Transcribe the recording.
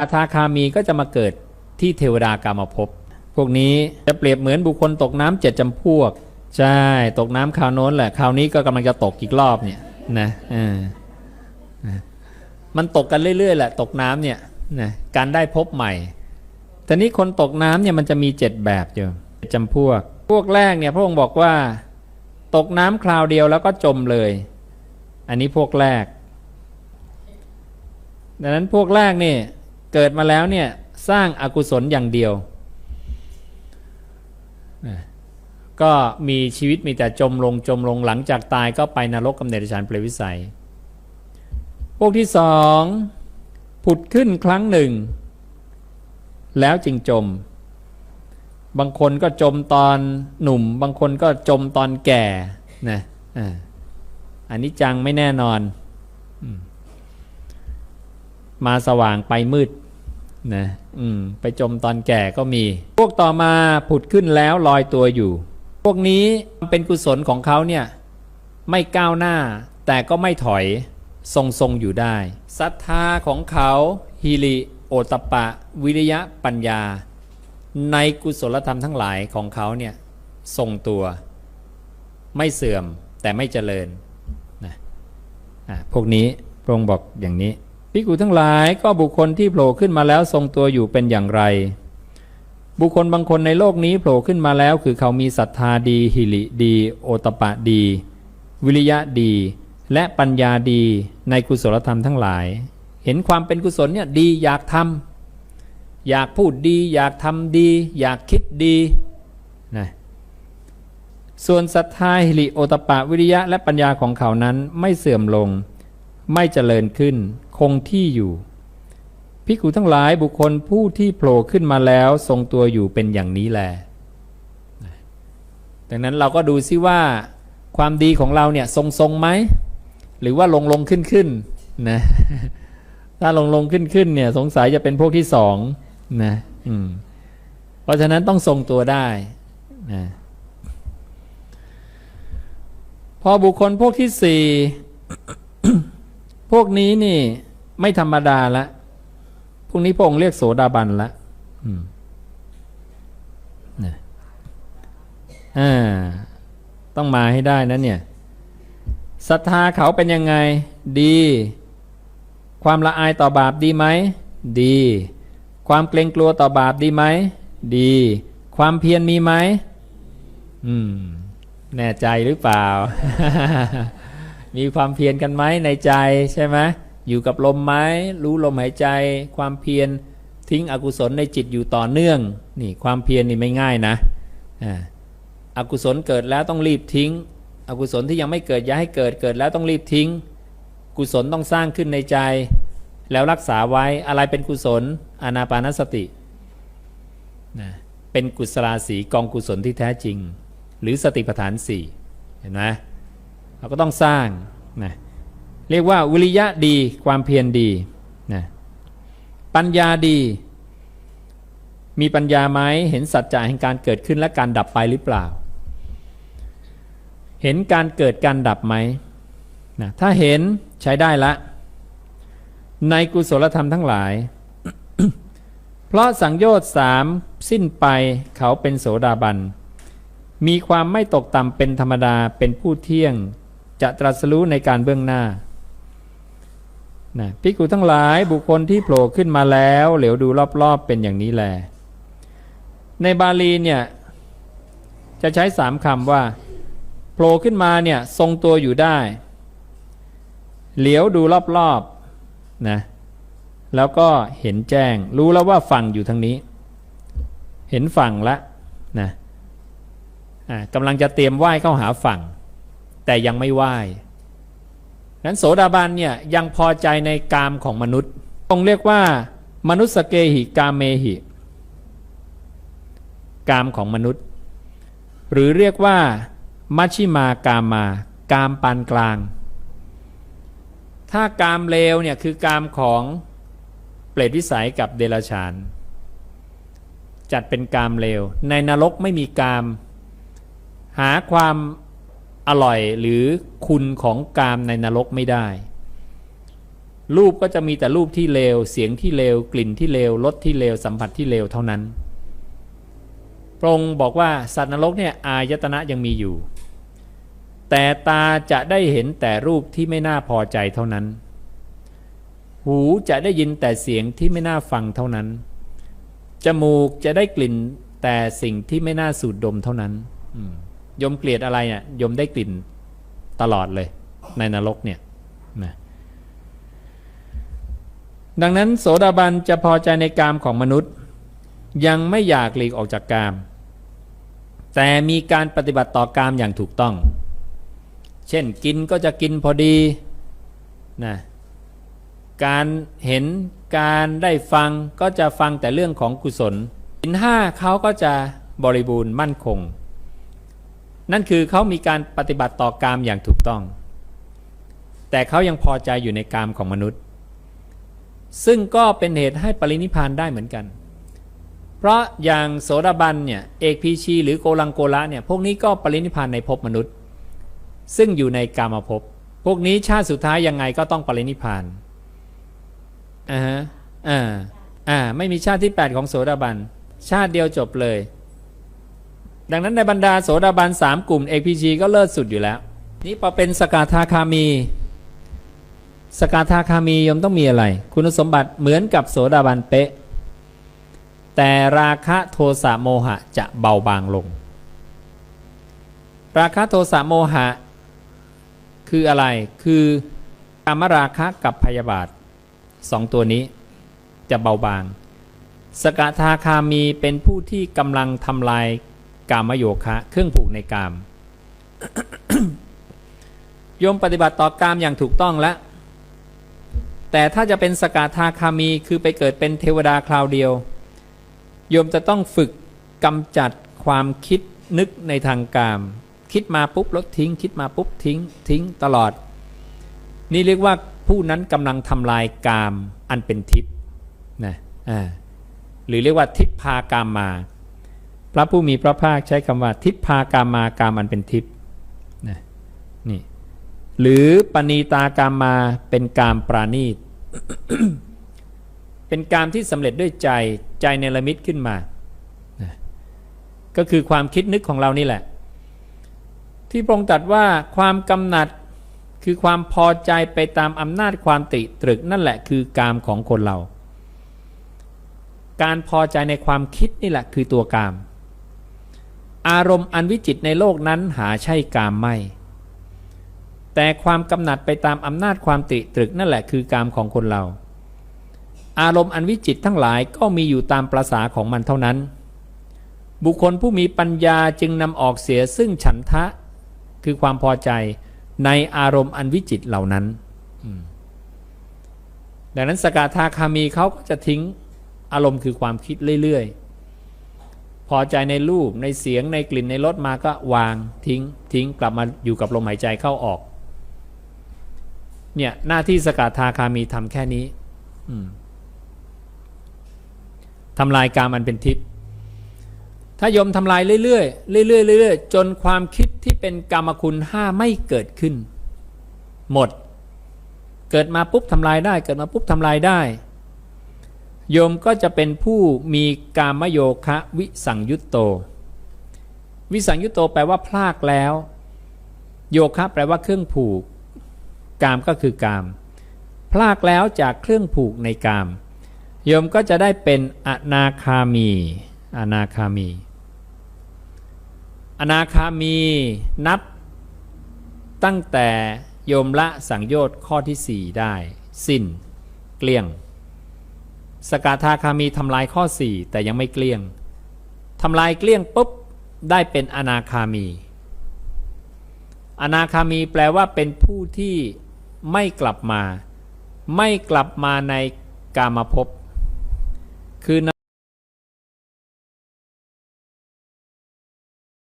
อาทาคามีก็จะมาเกิดที่เทวดากามภพพวกนี้จะเปรียบเหมือนบุคคลตกน้ำเจ็ดจำพวก ใช่ ตกน้ำคราวโน้นแหละคราวนี้ก็กำลังจะตกอีกรอบเนี่ยนะออนะมันตกกันเรื่อยๆแหละตกน้ำเนี่ยนะการได้พบใหม่แต่นี้คนตกน้ำเนี่ยมันจะมีเจ็ดแบบอยู่จำพวก พวกแรกเนี่ยพระองค์บอกว่า ตกน้ำคราวเดียวแล้วก็จมเลย อันนี้พวกแรก ดังนั้นพวกแรกเนี่ย เกิดมาแล้วเนี่ยสร้างอากุศลอย่างเดียว ก็มีชีวิตมีแต่จมลงจมลงหลังจากตายก็ไปนรกกำเนิดฌานเปรวิสัย พวกที่สองผุดขึ้นครั้งหนึ่ง แล้วจึงจม บางคนก็จมตอนหนุ่ม บางคนก็จมตอนแก่นะอันนี้จังไม่แน่นอน อืม มาสว่างไปมืดนะอืมไปจมตอนแก่ก็มี พวกต่อมาผุดขึ้นแล้วลอยตัวอยู่ พวกนี้เป็นกุศลของเขาเนี่ย ไม่ก้าวหน้า แต่ก็ไม่ถอยทรงทรงอยู่ได้ศรัทธาของเขาฮิริโอตปะ วิริยะปัญญา ในกุศลธรรมทั้งหลายของเขาเนี่ยทรงตัว ไม่เสื่อมแต่ไม่เจริญนะอะพวกนี้พระองค์บอกอย่างนี้ พิกูทั้งหลายก็บุคคลที่โผล่ขึ้นมาแล้วทรงตัวอยู่เป็นอย่างไร บุคคลบางคนในโลกนี้โผล่ขึ้นมาแล้ว คือเขามีศรัทธาดี หิริดี โอตปะดี วิริยะดี และปัญญาดีในกุศลธรรมทั้งหลาย เห็นความเป็นกุศลเนี่ยดีอยากทำอยากพูดดี อยากทำดี อยากคิดดีนะส่วนศรัทธาหิริโอตปะวิริยะและปัญญาของเขานั้นไม่เสื่อมลง ไม่เจริญขึ้น คงที่อยู่พิกุทั้งหลายบุคคลผู้ที่โผล่ขึ้นมาแล้วทรงตัวอยู่เป็นอย่างนี้แลดังนั้นเราก็ดูซิว่าความดีของเราเนี่ยทรงทรงไหมหรือว่าลงลงขึ้นขึ้นนะถ้าลงลงขึ้นขึ้นเนี่ยสงสัยจะเป็นพวกที่สองนะอืมเพราะฉะนั้นต้องทรงตัวได้นะพอบุคคลพวกที่สี่ พวกนี้นี่ไม่ธรรมดาละ พวกนี้พระองค์เรียกโสดาบันละอืมนะอ่า ต้องมาให้ได้นะเนี่ยศรัทธาเขาเป็นยังไง ดี ความละอายต่อบาปดีไหม ดี ความเกรงกลัวต่อบาปดีไหม ดี ความเพียรมีไหม อืม แน่ใจหรือเปล่า มีความเพียรกันไหมในใจใช่ไหมอยู่กับลมไหมรู้ลมหายใจ ความเพียรทิ้งอกุศลในจิตอยู่ต่อเนื่องนี่ความเพียรนี่ไม่ง่ายนะอ่าอกุศลเกิดแล้วต้องรีบทิ้ง อกุศลที่ยังไม่เกิดอย่าให้เกิดเกิดแล้วต้องรีบทิ้ง กุศลต้องสร้างขึ้นในใจ แล้วรักษาไว้อะไรเป็นกุศลอานาปานสตินะเป็นกุศลาสีกองกุศลที่แท้จริง หรือสติปัฏฐานสี่เห็นไหม เราก็ต้องสร้างนะเรียกว่าวิริยะดีความเพียรดีนะปัญญาดี มีปัญญาไหมเห็นสัจจะแห่งการเกิดขึ้นและการดับไปหรือเปล่า เห็นการเกิดการดับไหมนะถ้าเห็นใช้ได้ละ ในกุศลธรรมทั้งหลาย เพราะสังโยชน์สามสิ้นไปเขาเป็นโสดาบัน มีความไม่ตกต่ำเป็นธรรมดาเป็นผู้เที่ยง จะตรัสรู้ในการเบื้องหน้านะพิกุทั้งหลายบุคคลที่โผล่ขึ้นมาแล้ว เหลียวดูรอบๆเป็นอย่างนี้แล ในบาลีเนี่ย จะใช้สามคำว่าโผล่ขึ้นมาเนี่ยทรงตัวอยู่ได้ เหลียวดูรอบๆนะแล้วก็เห็นแจ้ง รู้แล้วว่าฝั่งอยู่ทางนี้ เห็นฝั่งละนะอ่ากำลังจะเตรียมไหว้เข้าหาฝั่ง แต่ยังไม่ไหว้นั้นโสดาบันเนี่ยยังพอใจในกามของมนุษย์ต้องเรียกว่า มนุษย์สเกหิกามเมหิ กามของมนุษย์ หรือเรียกว่ามัชชิมากามมา กามปานกลาง ถ้ากามเลวเนี่ยคือกามของเปรตวิสัยกับเดรัจฉาน จัดเป็นกามเลว ในนรกไม่มีกาม หาความ อร่อยหรือคุณของกามในนรกไม่ได้ รูปก็จะมีแต่รูปที่เลว เสียงที่เลว กลิ่นที่เลว รสที่เลว สัมผัสที่เลวเท่านั้นพระองค์บอกว่าสัตว์นรกเนี่ยอายตนะยังมีอยู่ แต่ตาจะได้เห็นแต่รูปที่ไม่น่าพอใจเท่านั้น หูจะได้ยินแต่เสียงที่ไม่น่าฟังเท่านั้น จมูกจะได้กลิ่นแต่สิ่งที่ไม่น่าสูดดมเท่านั้น อืม ยมเกลียดอะไรเนี่ยยมได้กลิ่นตลอดเลย ในนรกเนี่ยนะดังนั้นโสดาบันจะพอใจในกามของมนุษย์ ยังไม่อยากหลีกออกจากกาม แต่มีการปฏิบัติต่อกามอย่างถูกต้อง เช่นกินก็จะกินพอดีนะการเห็นการได้ฟังก็จะฟังแต่เรื่องของกุศลสินห้าเขาก็จะบริบูรณ์มั่นคง นั่นคือเขามีการปฏิบัติต่อกามอย่างถูกต้อง แต่เขายังพอใจอยู่ในกามของมนุษย์ ซึ่งก็เป็นเหตุให้ปรินิพานได้เหมือนกัน เพราะอย่างโสดาบันเนี่ยเอกพีชีหรือโกลังโกละเนี่ยพวกนี้ก็ปรินิพานในภพมนุษย์ ซึ่งอยู่ในกามภพพวกนี้ชาติสุดท้ายยังไงก็ต้องปรินิพพานอ่าฮะอ่าอ่าไม่มีชาติที่ 8 ของโสดาบัน ชาติเดียวจบเลย ดังนั้นในบรรดาโสดาบันสามกลุ่มเอกพีชีก็เลิศสุดอยู่แล้ว นี่พอเป็นสกทาคามี สกทาคามียมต้องมีอะไร คุณสมบัติเหมือนกับโสดาบันเป๊ะ แต่ราคะโทสะโมหะจะเบาบางลง ราคะโทสะโมหะ คืออะไรคือกามราคะกับพยาบาทสองตัวนี้จะเบาบาง สกทาคามีเป็นผู้ที่กำลังทำลาย กามโยคะ เครื่องผูกในกามโยมปฏิบัติต่อกามอย่างถูกต้องแล้วแต่ถ้าจะเป็นสกทาคามีคือไปเกิดเป็นเทวดาคราวเดียว โยมจะต้องฝึกกำจัดความคิดนึกในทางกาม คิดมาปุ๊บลดทิ้ง คิดมาปุ๊บทิ้ง ทิ้งตลอด นี่เรียกว่าผู้นั้นกำลังทำลายกามอันเป็นทิพย์นะอ่าหรือเรียกว่าทิพพากามมา พระผู้มีพระภาคใช้คำว่า ทิพพากามมากามันเป็นทิพนะนี่หรือปณีตากามมาเป็นกามปราณีต เป็นกามที่สำเร็จด้วยใจใจเนรมิตขึ้นมานะก็คือความคิดนึกของเรานี่แหละ ที่พระองค์ตรัสว่าความกำหนัดคือความพอใจไปตามอำนาจความติตรึกนั่นแหละคือกามของคนเรา การพอใจในความคิดนี่แหละคือตัวกาม อารมณ์อันวิจิตในโลกนั้นหาใช่กามไม่ แต่ความกำหนัดไปตามอำนาจความติตรึกนั่นแหละคือกามของคนเรา อารมณ์อันวิจิตทั้งหลายก็มีอยู่ตามประษาของมันเท่านั้น บุคคลผู้มีปัญญาจึงนำออกเสียซึ่งฉันทะ คือความพอใจในอารมณ์อันวิจิตเหล่านั้น ดังนั้นสกาทาคามีเขาก็จะทิ้งอารมณ์คือความคิดเรื่อยๆ พอใจในรูปในเสียงในกลิ่นในรสมาก็วางทิ้งทิ้งกลับมาอยู่กับลมหายใจเข้าออก เนี่ยหน้าที่สกทาคามีทำแค่นี้ทำลายกามอันเป็นทิพย์ถ้ายมทำลายเรื่อยๆเรื่อยๆเรื่อยๆจนความคิดที่เป็นกรรมคุณห้าไม่เกิดขึ้น หมด เกิดมาปุ๊บทำลายได้ เกิดมาปุ๊บทำลายได้ โยมก็จะเป็นผู้มีกามโยคะวิสังยุตโต วิสังยุตโตแปลว่าพลากแล้ว โยคะแปลว่าเครื่องผูก กามก็คือกาม พลากแล้วจากเครื่องผูกในกาม โยมก็จะได้เป็นอนาคามีอนาคามี อนาคามีนับ ตั้งแต่โยมละสังโยชน์ข้อที่ 4 ได้ สิ้น เกลี้ยง สกทาคามีทำลายข้อ 4 แต่ยังไม่เกลี้ยงทำลายเกลี้ยงปุ๊บได้เป็นอนาคามี อนาคามีแปลว่าเป็นผู้ที่ไม่กลับมา ไม่กลับมาในกามภพคือ